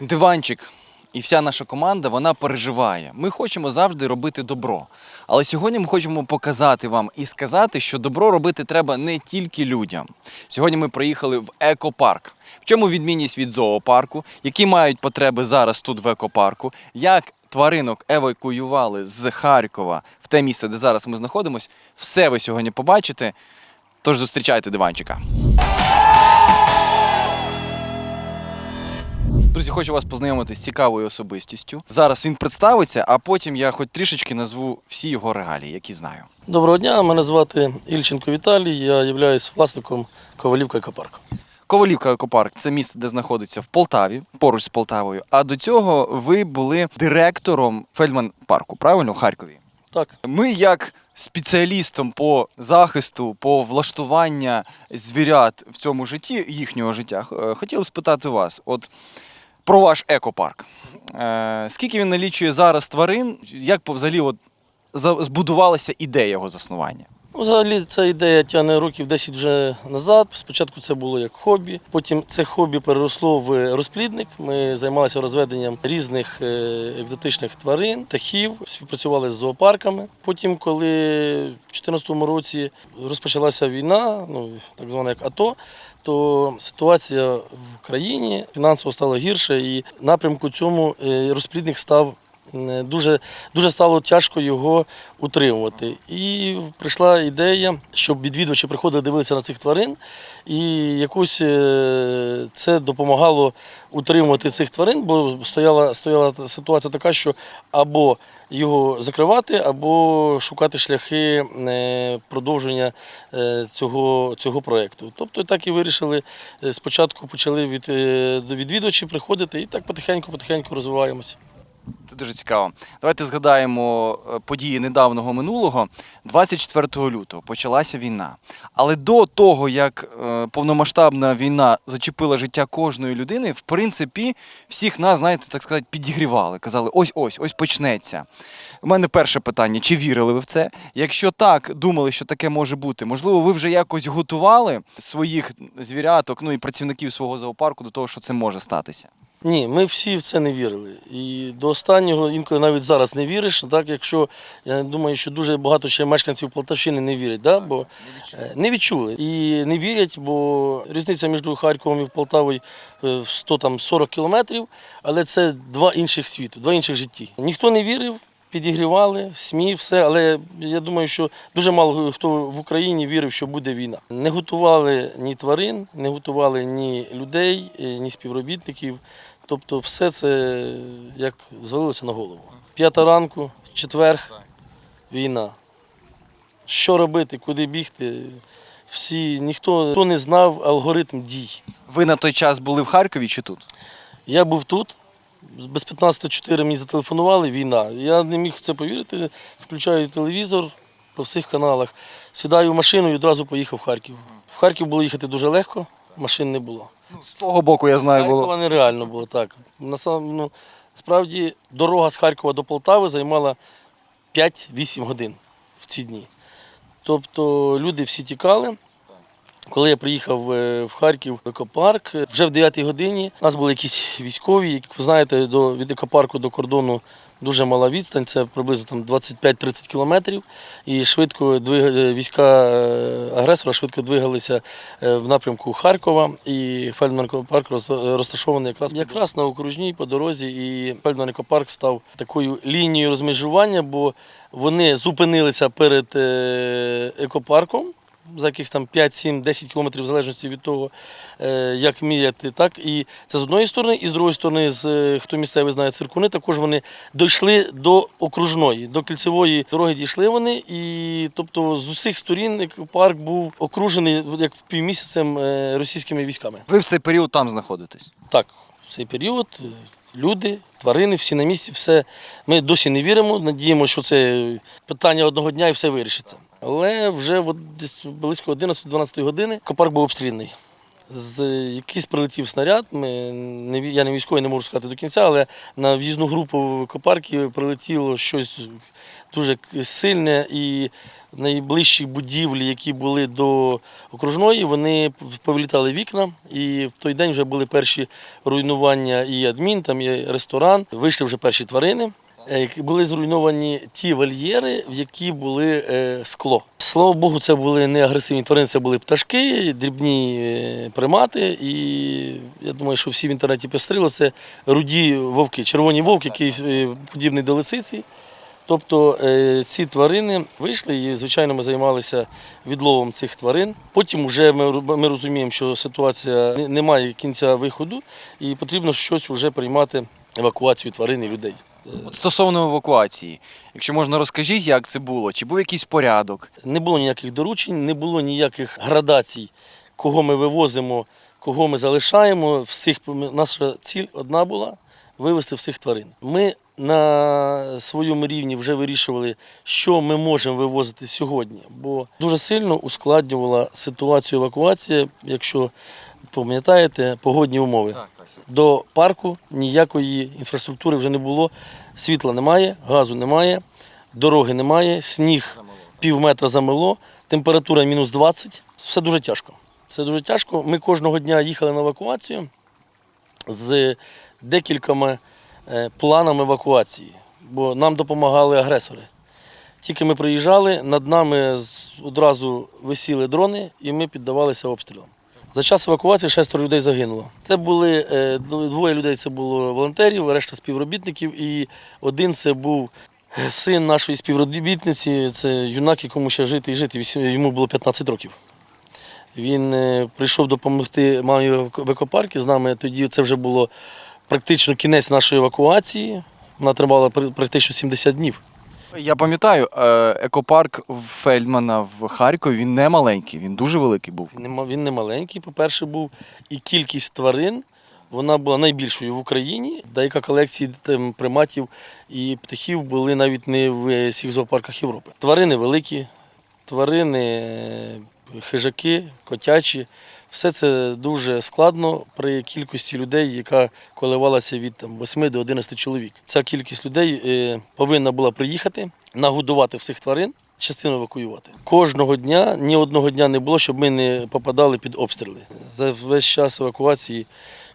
Диванчик і вся наша команда вона переживає. Ми хочемо завжди робити добро. Але сьогодні ми хочемо показати вам і сказати, що добро робити треба не тільки людям. Сьогодні ми приїхали в екопарк. В чому відмінність від зоопарку, які мають потреби зараз тут в екопарку, як тваринок евакуювали з Харкова в те місце, де зараз ми знаходимося, все ви сьогодні побачите. Тож зустрічайте диванчика. Друзі, хочу вас познайомити з цікавою особистістю. Зараз він представиться, а потім я хоч трішечки назву всі його регалії, які знаю. Доброго дня, мене звати Ільченко Віталій, я являюсь власником Ковалівка екопарку. Ковалівка екопарк це місце, де знаходиться в Полтаві, поруч з Полтавою. А до цього ви були директором Фельдман парку, правильно, в Харкові. Так, Ми, як спеціалістом по захисту, по влаштування звірят в цьому житті, їхнього життя, хотіли спитати вас, от про ваш екопарк. Е, Скільки він налічує зараз тварин? Як взагалі от, збудувалася ідея його заснування? Ну, взагалі ця ідея тягне років 10 вже назад. Спочатку це було як хобі, потім це хобі переросло в розплідник. Ми займалися розведенням різних е, екзотичних тварин, птахів, співпрацювали з зоопарками. Потім, коли в 2014 році розпочалася війна, ну так звана як АТО, то ситуація в країні фінансово стала гірше, і напрямку цьому е, розплідник став дуже, дуже стало тяжко його утримувати. І прийшла ідея, щоб відвідувачі приходили, дивилися на цих тварин, і якось е, це допомагало утримувати цих тварин, бо стояла, стояла ситуація така, що або його закривати, або шукати шляхи е, продовження е, цього, цього проєкту. Тобто так і вирішили. е, Спочатку почали від е, відвідувачів приходити і так потихеньку-потихеньку розвиваємося. Це дуже цікаво. Давайте згадаємо е, події недавнього минулого. 24 лютого почалася війна. Але до того, як е, повномасштабна війна зачепила життя кожної людини, в принципі, всіх нас, знаєте, так сказати, підігрівали. Казали, ось ось, ось почнеться. У мене перше питання: чи вірили ви в це? Якщо так, думали, що таке може бути, можливо, ви вже якось готували своїх звіряток, ну і працівників свого зоопарку до того, що це може статися? Ні, ми всі в це не вірили. І до останнього інколи навіть зараз не віриш. Так, якщо я думаю, що дуже багато ще мешканців Полтавщини не вірять, да? бо е, не відчули. І не вірять, бо різниця між Харковом і Полтавою е, в 100 там 40 кілометрів, але це два інших світу, два інших житті. Ніхто не вірив. Підігрівали, СМІ, все, але я думаю, що дуже мало хто в Україні вірив, що буде війна. Не готували ні тварин, не готували ні людей, е, ні співробітників. Тобто все це як звалилося на голову. П'ята ранку, четвер, війна. Що робити, куди бігти? Всі, ніхто, ніхто не знав алгоритм дій. Ви на той час були в Харкові чи тут? Я був тут, без 15.04 мені зателефонували, війна. Я не міг в це повірити, включаю телевізор по всіх каналах, сідаю в машину і одразу поїхав в Харків. В Харків було їхати дуже легко, машин не було. З того боку, я знаю, З Харкова нереально було так. Насам- ну, Справді дорога з Харкова до Полтави займала 5-8 годин в ці дні. Тобто люди всі тікали. Коли я приїхав е, в Харків в екопарк, е, вже в 9 годині у нас були якісь військові, як ви знаєте, до, від екопарку до кордону дуже мала відстань, це приблизно там 25-30 кілометрів. І швидко двиг... е, війська е, агресора швидко двигалися е, в напрямку Харкова. І Фельдман екопарк розташований якраз, якраз на окружній по дорозі. І Фельдман екопарк став такою лінією розмежування, бо вони зупинилися перед екопарком за якихось там 5, 7, 10 кілометрів, в залежності від того, е, як міряти. Так? І це з одної сторони, і з другої сторони, з, е, хто місцевий знає циркуни, також вони дійшли до окружної, до кільцевої дороги дійшли вони. І тобто з усіх сторін парк був окружений як півмісяцем е, російськими військами. Ви в цей період там знаходитесь. Так, в цей період люди, тварини, всі на місці, все. Ми досі не віримо, надіємося, що це питання одного дня і все вирішиться. Але вже десь близько 11-12 години копарк був обстріляний. З якийсь прилетів снаряд. Ми я не військовий, не можу сказати до кінця, але на в'їзну групу в екопарки прилетіло щось дуже сильне і найближчі будівлі, які були до окружної, вони повилітали вікна. І в той день вже були перші руйнування і адмін, там і ресторан. Вийшли вже перші тварини. Е, які Були зруйновані ті вольєри, в які були е, скло. Слава Богу, це були не агресивні тварини, це були пташки, дрібні е, примати. І я думаю, що всі в інтернеті пестрило. Це руді вовки, червоні вовки, який е, подібний до лисиці. Тобто ці тварини вийшли і, звичайно, ми займалися відловом цих тварин. Потім вже ми, розуміємо, що ситуація не має кінця виходу, і потрібно щось вже приймати евакуацію тварин і людей. От стосовно евакуації, якщо можна розкажіть, як це було? Чи був якийсь порядок? Не було ніяких доручень, не було ніяких градацій, кого ми вивозимо, кого ми залишаємо. Всіх наша ціль одна була вивезти всіх тварин. Ми на своєму рівні вже вирішували, що ми можемо вивозити сьогодні, бо дуже сильно ускладнювала ситуацію евакуації, якщо пам'ятаєте, погодні умови. Так, так. До парку ніякої інфраструктури вже не було. Світла немає, газу немає, дороги немає, сніг пів метра замело, температура мінус 20. Все дуже тяжко. Це дуже тяжко. Ми кожного дня їхали на евакуацію з декількома е, планами евакуації, бо нам допомагали агресори. Тільки ми приїжджали, над нами одразу висіли дрони, і ми піддавалися обстрілам. За час евакуації шестеро людей загинуло. Це були е, двоє людей це було волонтерів, решта співробітників, і один це був е, син нашої співробітниці, це юнак, якому ще жити і жити. Йому було 15 років. Він е, прийшов допомогти мамі в екопарку з нами. Тоді це вже було практично кінець нашої евакуації. Вона тривала практично 70 днів. Я пам'ятаю, е, екопарк Фельдмана в Харкові він не маленький, він дуже великий був. Він не маленький, по-перше, був. І кількість тварин вона була найбільшою в Україні. Деяка колекції там, приматів і птахів були навіть не в всіх зоопарках Європи. Тварини великі, тварини е, хижаки, котячі. Все це дуже складно при кількості людей, яка коливалася від там, 8 до 11 чоловік. Ця кількість людей е, повинна була приїхати, нагодувати всіх тварин, частину евакуювати. Кожного дня ні одного дня не було, щоб ми не попадали під обстріли. За весь час евакуації,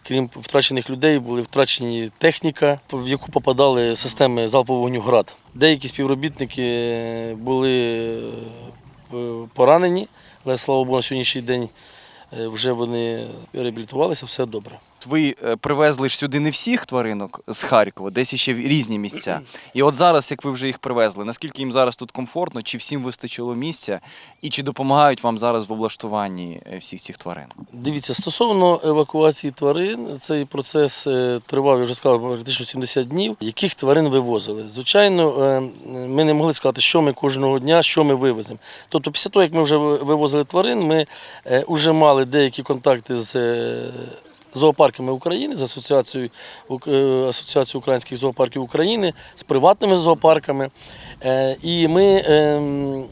крім втрачених людей, були втрачені техніка, в яку попадали системи залпового вогню град. Деякі співробітники е, були е, поранені, але слава Богу, на сьогоднішній день вже вони реабілітувалися, все добре. Ви е, привезли ж сюди не всіх тваринок з Харкова, десь ще в різні місця. І от зараз, як ви вже їх привезли, наскільки їм зараз тут комфортно, чи всім вистачило місця, і чи допомагають вам зараз в облаштуванні е, всіх цих тварин? Дивіться, стосовно евакуації тварин, цей процес е, тривав, я вже сказав, практично 70 днів. Яких тварин вивозили? Звичайно, ми не могли сказати, що ми кожного дня, що ми вивеземо. Тобто, після того, як ми вже вивозили тварин, ми вже мали деякі контакти з. Зоопарками України з асоціацією е, Асоціацією українських зоопарків України з приватними зоопарками. Е, І ми ем,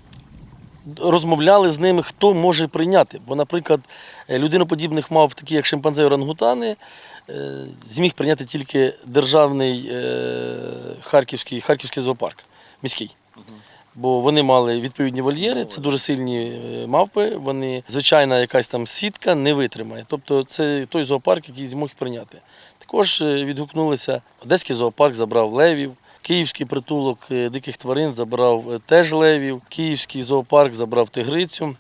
розмовляли з ними, хто може прийняти. Бо, наприклад, е, людиноподібних мав, такі як шимпанзе і орангутани, зміг прийняти тільки державний харківський, харківський зоопарк, міський. Бо вони мали відповідні вольєри, це дуже сильні е, мавпи. Вони звичайна якась там сітка не витримає. Тобто це той зоопарк, який змог прийняти. Також е, відгукнулися Одеський зоопарк забрав левів. Київський притулок е, диких тварин забрав теж левів, Київський зоопарк забрав тигрицю.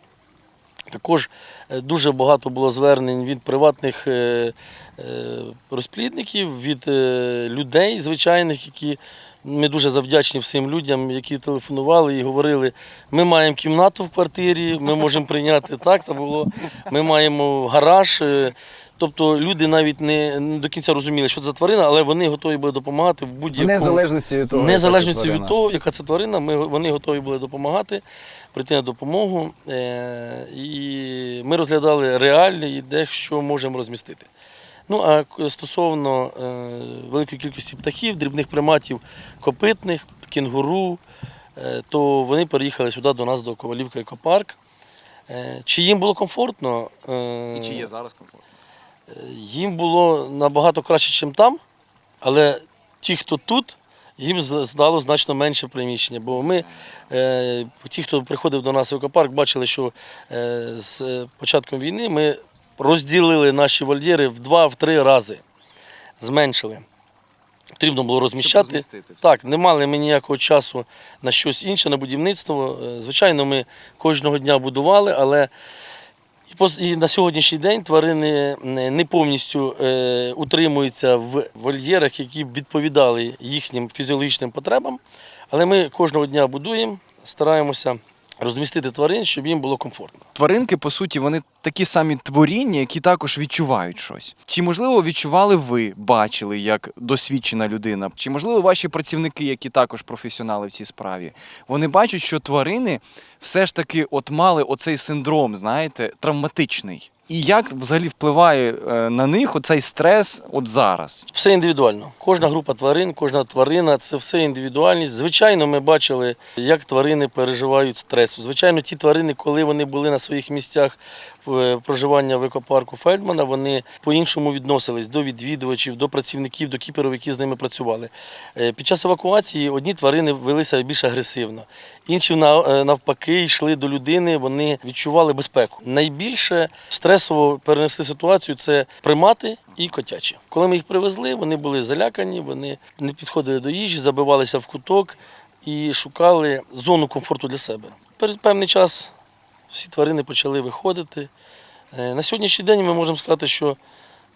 Також дуже багато було звернень від приватних розплідників, від людей звичайних, які ми дуже завдячні всім людям, які телефонували і говорили, ми маємо кімнату в квартирі, ми можемо прийняти так. Та було. Ми маємо гараж. е, Тобто люди навіть не, до кінця розуміли, що це за тварина, але вони готові були допомагати в будь-якому незалежності від того, яка це незалежності від того, яка це тварина, ми, вони готові були допомагати, прийти на допомогу. Е, і ми розглядали реально і де що можемо розмістити. Ну а стосовно е, великої кількості птахів, дрібних приматів, копитних, кінгуру, е, то вони переїхали сюди до нас, до Ковалівка екопарк. Е, чи їм було комфортно? І чи є зараз комфортно? їм було набагато краще, ніж там, але ті, хто тут, їм здало значно менше приміщення. Бо ми, ті, хто приходив до нас в екопарк, бачили, що з початком війни ми розділили наші вольєри в два-три рази, зменшили. Потрібно було розміщати. Так, не мали ми ніякого часу на щось інше, на будівництво. Е, Звичайно, ми кожного дня будували, але і на сьогоднішній день тварини не не повністю е, утримуються в вольєрах, які б відповідали їхнім фізіологічним потребам. Але ми кожного дня будуємо, стараємося розмістити тварин, щоб їм було комфортно. Тваринки, по суті, вони такі самі творіння, які також відчувають щось. Чи можливо відчували ви, бачили як досвідчена людина? Чи можливо ваші працівники, які також професіонали в цій справі, вони бачать, що тварини все ж таки от мали оцей синдром, знаєте, травматичний. І як взагалі впливає е, на них оцей стрес от зараз? Все індивідуально. Кожна група тварин, кожна тварина це все індивідуальність. Звичайно, ми бачили, як тварини переживають стрес. Звичайно, ті тварини, коли вони були на своїх місцях проживання в екопарку Фельдмана, вони по-іншому відносились до відвідувачів, до працівників, до кіперів, які з ними працювали. Е, Під час евакуації одні тварини велися більш агресивно, інші е, навпаки йшли до людини, вони відчували безпеку. Найбільше стресово перенесли ситуацію це примати і котячі. Коли ми їх привезли, вони були залякані, вони не підходили до їжі, забивалися в куток і шукали зону комфорту для себе. Перед певний час всі тварини почали виходити. Е, На сьогоднішній день ми можемо сказати, що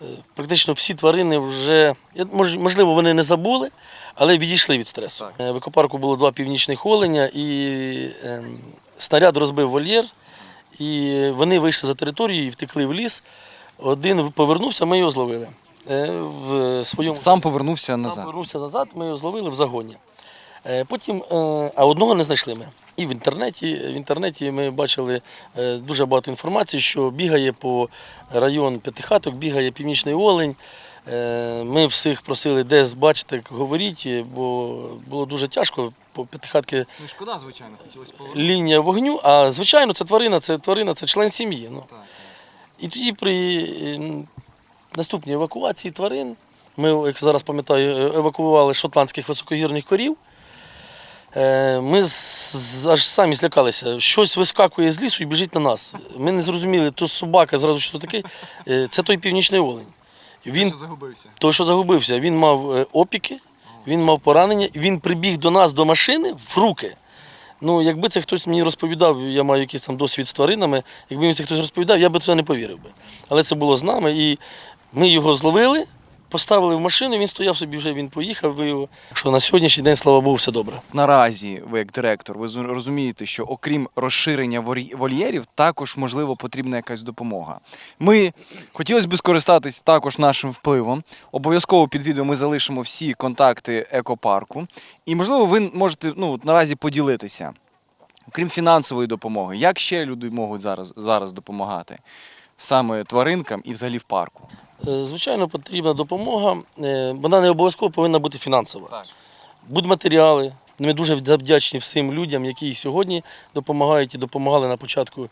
е, практично всі тварини вже, можливо, вони не забули, але відійшли від стресу. Е, В екопарку було два північних оленя, і ем, снаряд розбив вольєр, і вони вийшли за територію і втекли в ліс. Один повернувся, ми його зловили. В своєму Сам повернувся Сам назад. повернувся назад, ми його зловили в загоні. Потім, а одного не знайшли ми. І в інтернеті, в інтернеті ми бачили е, дуже багато інформації, що бігає по район П'ятихаток, бігає північний олень. Е, Ми всіх просили, де бачите, говоріть, бо було дуже тяжко. По п'ятихатки Ну, шкода, звичайно, хотілося лінія вогню. А звичайно, це тварина, це тварина, це член сім'ї. Ну. І тоді при наступній евакуації тварин, ми, як зараз пам'ятаю, е, евакуювали шотландських високогірних корів. Е, Ми аж самі злякалися. Щось вискакує з лісу і біжить на нас. Ми не зрозуміли, то собака, зразу що таке. Е, Це той північний олень. Він загубився. той, що загубився, він мав е, опіки, він мав поранення, він прибіг до нас до машини в руки. Ну, якби це хтось мені розповідав, я маю якийсь там досвід з тваринами, якби мені це хтось розповідав, я би це не повірив би. Але це було з нами, і ми його зловили, поставили в машину, він стояв собі вже, він поїхав. ви його. Що на сьогоднішній день, слава Богу, все добре. Наразі ви як директор, ви зу- розумієте, що окрім розширення вольєрів, також можливо потрібна якась допомога. Ми хотілося б скористатись також нашим впливом. Обов'язково під відео ми залишимо всі контакти екопарку. І можливо, ви можете ну наразі поділитися. Окрім фінансової допомоги, як ще люди можуть зараз, зараз допомагати саме тваринкам і взагалі в парку? Е, Звичайно, потрібна допомога. Е, Вона не обов'язково повинна бути фінансова. Так. Будматеріали. Ми дуже вдячні всім людям, які і сьогодні допомагають і допомагали на початку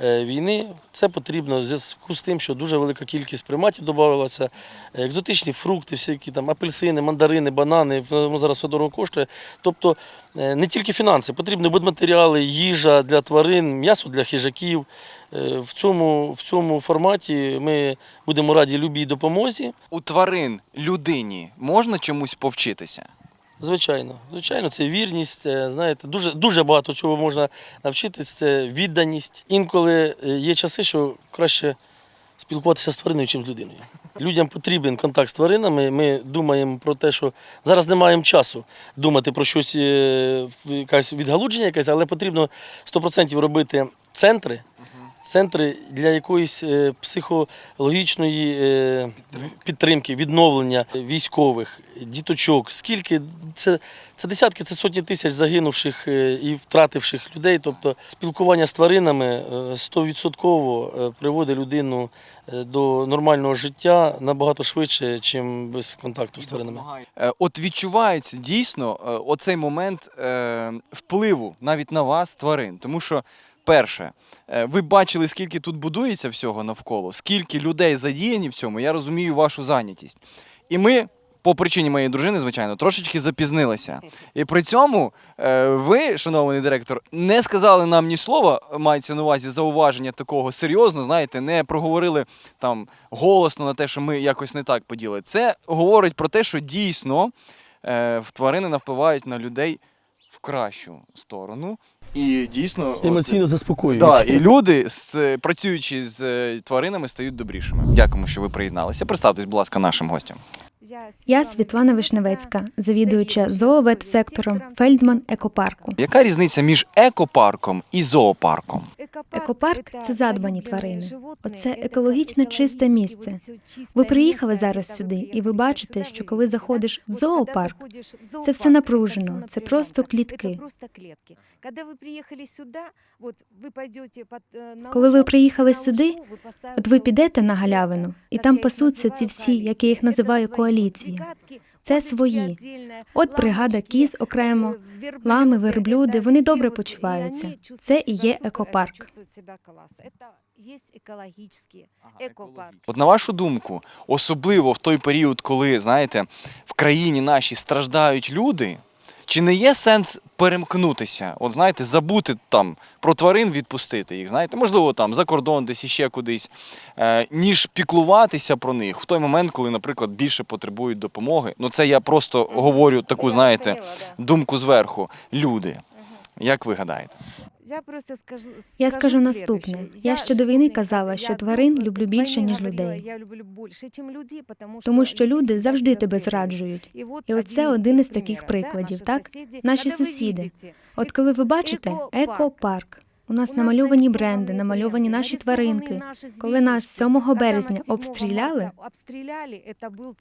е, війни. Це потрібно в зв'язку з тим, що дуже велика кількість приматів додавалася. Екзотичні фрукти, всякі там апельсини, мандарини, банани, воно зараз все дорого коштує. Тобто е, не тільки фінанси, потрібні будматеріали, їжа для тварин, м'ясо для хижаків. Е, В цьому, в цьому форматі ми будемо раді любій допомозі. У тварин людині можна чомусь повчитися? Звичайно, звичайно, це вірність. Знаєте, дуже, дуже багато чого можна навчитися. Це відданість. Інколи е, є часи, що краще спілкуватися з твариною, ніж з людиною. Людям потрібен контакт з тваринами. Ми думаємо про те, що зараз не маємо часу думати про щось, е, якесь відгалудження, якесь, але потрібно 100% робити центри. Центри для якоїсь е, психологічної е, підтримки, відновлення військових, діточок. Скільки це, це десятки, це сотні тисяч загинувших е, і втративших людей. Тобто спілкування з тваринами стовідсотково приводить людину до нормального життя набагато швидше, ніж без контакту з тваринами. От відчувається дійсно оцей момент впливу навіть на вас, тварин. Тому що, перше, е, ви бачили, скільки тут будується всього навколо, скільки людей задіяні в цьому, я розумію вашу зайнятість. І ми по причині моєї дружини, звичайно, трошечки запізнилися. І при цьому е, ви, шановний директор, не сказали нам ні слова, мається на увазі зауваження такого серйозно, знаєте, не проговорили там голосно на те, що ми якось не так поділи. Це говорить про те, що дійсно е, тварини впливають на людей в кращу сторону. І дійсно Емоційно заспокоює. Да, і люди, з, працюючи з е, тваринами, стають добрішими. Дякуємо, що ви приєдналися. Представтесь, будь ласка, нашим гостям. Я Світлана Вишневецька, завідуюча зооветсектором Фельдман екопарку. Яка різниця між екопарком і зоопарком? Екопарк це задбані тварини. Оце екологічно чисте місце. Ви приїхали зараз сюди, і ви бачите, що коли заходиш в зоопарк, це все напружено, це просто клітки. Коли ви приїхали сюди, от ви підете на галявину, і там пасуться ці всі, як я їх називаю, коаліції. Це свої. От бригада кіз окремо, лами, верблюди, вони добре почуваються. Це і є екопарк. Екопарк. От на вашу думку, особливо в той період, коли знаєте, в країні нашій страждають люди. Чи не є сенс перемкнутися? От знаєте, забути там про тварин, відпустити їх, знаєте, можливо, там за кордон, десь іще кудись, е, ніж піклуватися про них в той момент, коли, наприклад, більше потребують допомоги. Ну це я просто говорю таку, знаєте, думку зверху. Люди. Як ви гадаєте? Я просто скажу, Я скажу наступне. наступне. Я ще до війни казала, що тварин люблю більше, ніж людей. Я люблю більше, ніж людей, Тому що люди завжди тебе зраджують. І оце один із таких прикладів, так? Наші сусіди. От коли ви бачите екопарк, у нас намальовані бренди, намальовані наші тваринки. Коли нас 7 березня обстріляли,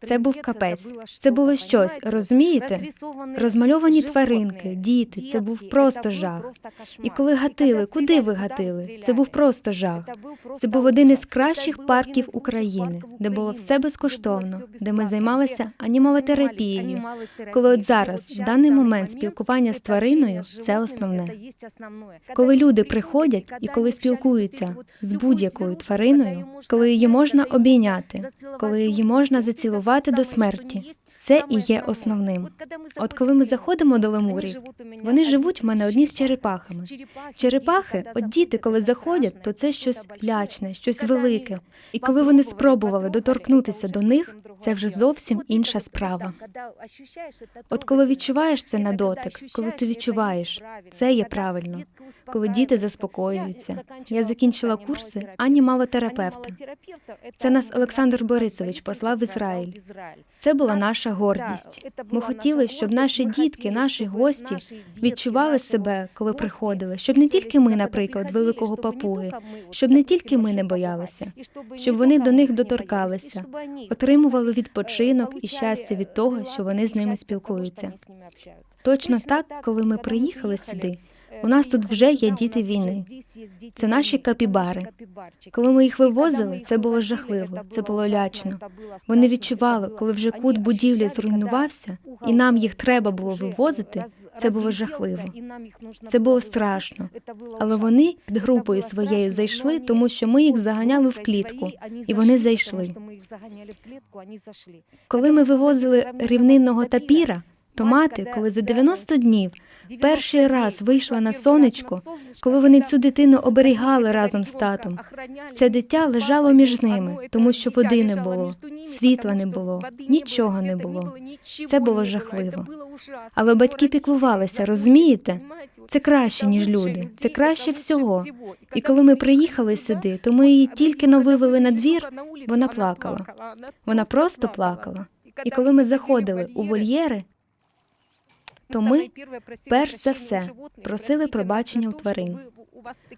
це був капець. Це було щось, розумієте? Розмальовані тваринки, діти, це був просто жах. І коли гатили, куди ви гатили? Це був просто жах. Це був один із кращих парків України, де було все безкоштовно, де ми займалися анімалотерапією. Коли от зараз, в даний момент, спілкування з твариною це основне. Коли люди приходять і коли спілкуються з будь-якою твариною, коли її можна обійняти, коли її можна зацілувати до смерті, це і є основним. От коли ми заходимо до лемурів, вони живуть в мене одні з черепахами. Черепахи, от діти, коли заходять, то це щось лячне, щось велике. І коли вони спробували доторкнутися до них, це вже зовсім інша справа. От коли відчуваєш це на дотик, коли ти відчуваєш, це є правильно. Коли діти заспокоюються. Я закінчила курси анімалотерапевта. Це нас Олександр Борисович послав в Ізраїль. Це була наша гордість. Ми хотіли, щоб наші дітки, наші гості відчували себе, коли приходили, щоб не тільки ми, наприклад, великого папуги, щоб не тільки ми не боялися, щоб вони до них доторкалися, отримували відпочинок і щастя від того, що вони з ними спілкуються. Точно так, коли ми приїхали сюди, у нас тут вже є діти війни. Це наші капібари. Коли ми їх вивозили, це було жахливо, це було лячно. Вони відчували, коли вже кут будівлі зруйнувався, і нам їх треба було вивозити. Це було жахливо. Це було страшно. Але вони під групою своєю зайшли, тому що ми їх заганяли в клітку, і вони зайшли. Коли ми вивозили рівнинного тапіра, то мати, коли за 90 днів перший раз вийшла на сонечко, коли вони цю дитину оберігали разом з татом, це дитя лежало між ними, тому що води не було, світла не було, нічого не було. Це було жахливо. Але батьки піклувалися, розумієте? Це краще, ніж люди, це краще всього. І коли ми приїхали сюди, то ми її тільки но вивели на двір, вона плакала. Вона просто плакала. І коли ми заходили у вольєри, то ми перш за все просили пробачення у тварин.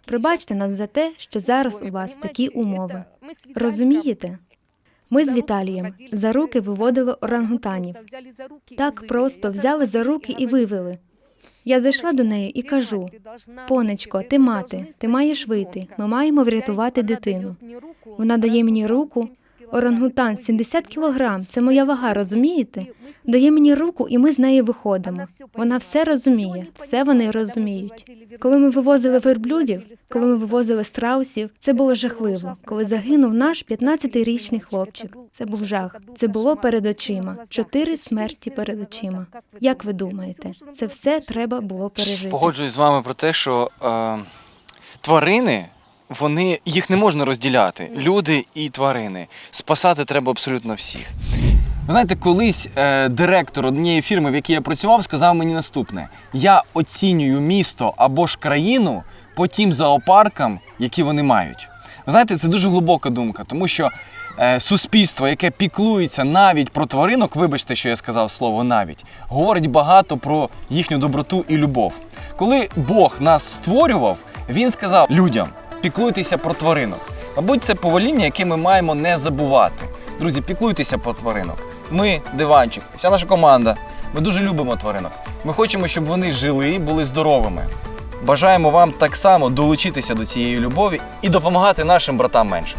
Пробачте нас за те, що зараз у вас такі умови. Розумієте? Ми з Віталієм за руки виводили орангутанів. Так просто взяли за руки і вивели. Я зайшла до неї і кажу: Понечко, ти мати, ти маєш вийти. Ми маємо врятувати дитину. Вона дає мені руку, Орангутан 70 кілограм. Це моя вага, розумієте? Дає мені руку, і ми з нею виходимо. Вона все розуміє, все вони розуміють. Коли ми вивозили верблюдів, коли ми вивозили страусів, це було жахливо. Коли загинув наш 15-річний хлопчик, це був жах. Це було перед очима. Чотири смерті перед очима. Як ви думаєте, це все треба було пережити? Погоджуюсь з вами про те, що е, тварини. Вони їх не можна розділяти. Люди і тварини. Спасати треба абсолютно всіх. Ви знаєте, колись е, директор однієї фірми, в якій я працював, сказав мені наступне: я оцінюю місто або ж країну по тим зоопаркам, які вони мають. Ви знаєте, це дуже глибока думка, тому що е, суспільство, яке піклується навіть про тваринок, вибачте, що я сказав слово навіть, говорить багато про їхню доброту і любов. Коли Бог нас створював, він сказав людям: піклуйтеся про тваринок. Мабуть, це повеління, яке ми маємо не забувати. Друзі, піклуйтеся про тваринок. Ми, диванчик, вся наша команда. Ми дуже любимо тваринок. Ми хочемо, щоб вони жили і були здоровими. Бажаємо вам так само долучитися до цієї любові і допомагати нашим братам менше.